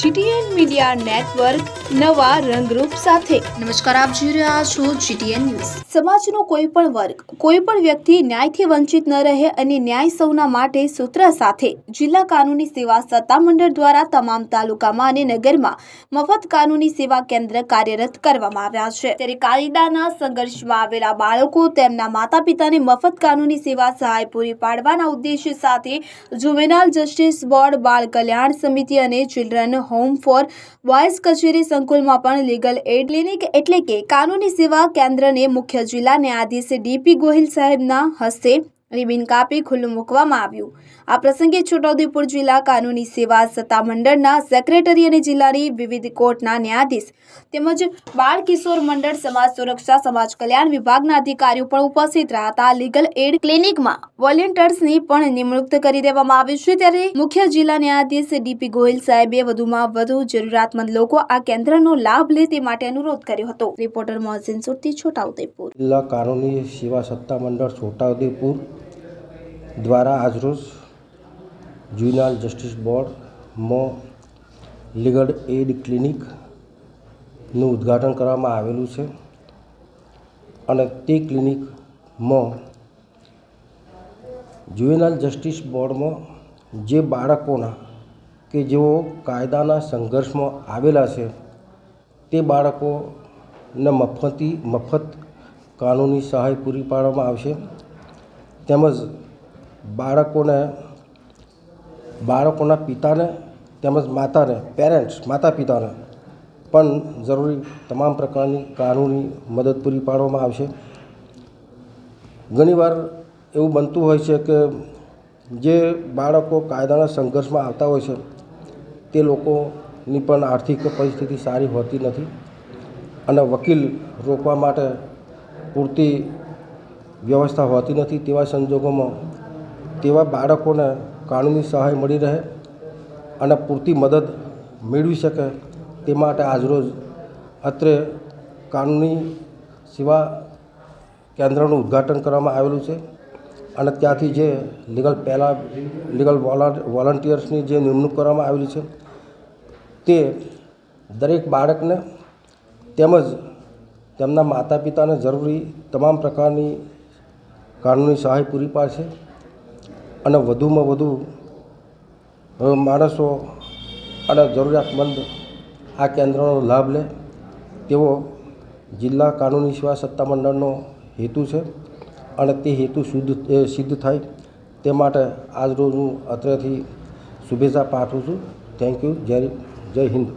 GTN media network નવા રંગરૂપ સાથે. નમસ્કાર આપ જોઈ રહ્યા છો જીટીએન ન્યૂઝ. સમાજનો કોઈ પણ વર્ગ કોઈ પણ વ્યક્તિ ન્યાયથી વંચિત ન રહે અને ન્યાય સૌના માટે સૂત્ર સાથે. જિલ્લા કાનૂની સેવા સત્તામંડળ દ્વારા તમામ તાલુકામાં અને નગરમાં મફત કાનૂની સેવા કેન્દ્ર કાર્યરત કરવામાં આવ્યા છે. ત્યારે કાયદાના સંઘર્ષમાં આવેલા બાળકો તેમના માતા પિતાને મફત કાનૂની સેવા સહાય પૂરી પાડવાના ઉદ્દેશ્ય સાથે જુવેનાલ જસ્ટિસ બોર્ડ બાળ કલ્યાણ સમિતિ અને ચિલ્ડ્રન હોમ ફોર બોયઝ કચેરી સંકુલમાં પણ લીગલ એડ ક્લિનિક એટલે કે કાનૂની સેવા કેન્દ્રને મુખ્ય જિલ્લા ન્યાયાધીશ ડીપી ગોહિલ સાહેબના હસ્તે રિબિન કાપી ખુલ્લું મૂકવામાં આવ્યું. આ પ્રસંગે છોટાઉદેપુર જિલ્લા કાનૂની સેવા સત્તામંડળના સેક્રેટરી અને જિલ્લાની વિવિધ કોર્ટના ન્યાયાધીશ તેમજ બાળ કિશોર મંડળ સમાજ સુરક્ષા, સમાજ કલ્યાણ વિભાગના અધિકારીઓ પણ ઉપસ્થિત રહ્યા હતા. લીગલ એડ ક્લિનિકમાં વોલેન્ટિયર્સની પણ નિમણૂક કરી દેવામાં આવી છે. ત્યારે મુખ્ય જિલ્લા ન્યાયાધીશ ડીપી ગોયલ સાહેબે વધુમાં વધુ જરૂરિયાતમંદ લોકો આ કેન્દ્રનો લાભ લે તે માટે અનુરોધ કર્યો હતો. રિપોર્ટર મોહસિન સુરતી, છોટાઉદેપુર. જિલ્લા કાનૂની સેવા સત્તામંડળ, છોટાઉદેપુર દ્વારા આજરોજ જ્યુનાલ જસ્ટિસ બોર્ડમાં લીગલ એડ ક્લિનિકનું ઉદ્ઘાટન કરવામાં આવેલું છે અને તે ક્લિનિકમાં જ્યુવેનાલ જસ્ટિસ બોર્ડમાં જે બાળકોના કે જેઓ કાયદાના સંઘર્ષમાં આવેલા છે, તે બાળકોને મફતી, મફત કાનૂની સહાય પૂરી પાડવામાં આવશે. તેમજ બાળકોને, બાળકોના પિતાને તેમજ માતાને પેરેન્ટ્સ માતા પિતાને પણ જરૂરી તમામ પ્રકારની કાનૂની મદદ પૂરી પાડવામાં આવશે. ઘણીવાર એવું બનતું હોય છે કે જે બાળકો કાયદાના સંઘર્ષમાં આવતા હોય છે, તે લોકોની પણ આર્થિક પરિસ્થિતિ સારી હોતી નથી અને વકીલ રોકવા માટે પૂરતી વ્યવસ્થા હોતી નથી તેવા સંજોગોમાં તેવા બાળકોને કાનૂની સહાય મળી રહે અને પૂરતી મદદ મેળવી શકે તે માટે આજરોજ અત્રે કાનૂની સેવા કેન્દ્રનું ઉદ્ઘાટન કરવામાં આવેલું છે અને ત્યાંથી જે લીગલ પહેલાં લીગલ વોલન્ટિયર્સની જે નિમણૂક કરવામાં આવેલી છે તે દરેક બાળકને તેમજ તેમના માતા પિતાને જરૂરી તમામ પ્રકારની કાનૂની સહાય પૂરી પાડશે. અને વધુમાં વધુ માણસો અને જરૂરિયાતમંદ આ કેન્દ્રનો લાભ લે તેવો જિલ્લા કાનૂની સેવા સત્તામંડળનો હેતુ છે અને તે હેતુ શુદ્ધ સિદ્ધ થાય તે માટે આજ રોજ હું અત્રેથી શુભેચ્છા પાઠવું છું. થેન્ક યુ જય જય હિન્દ.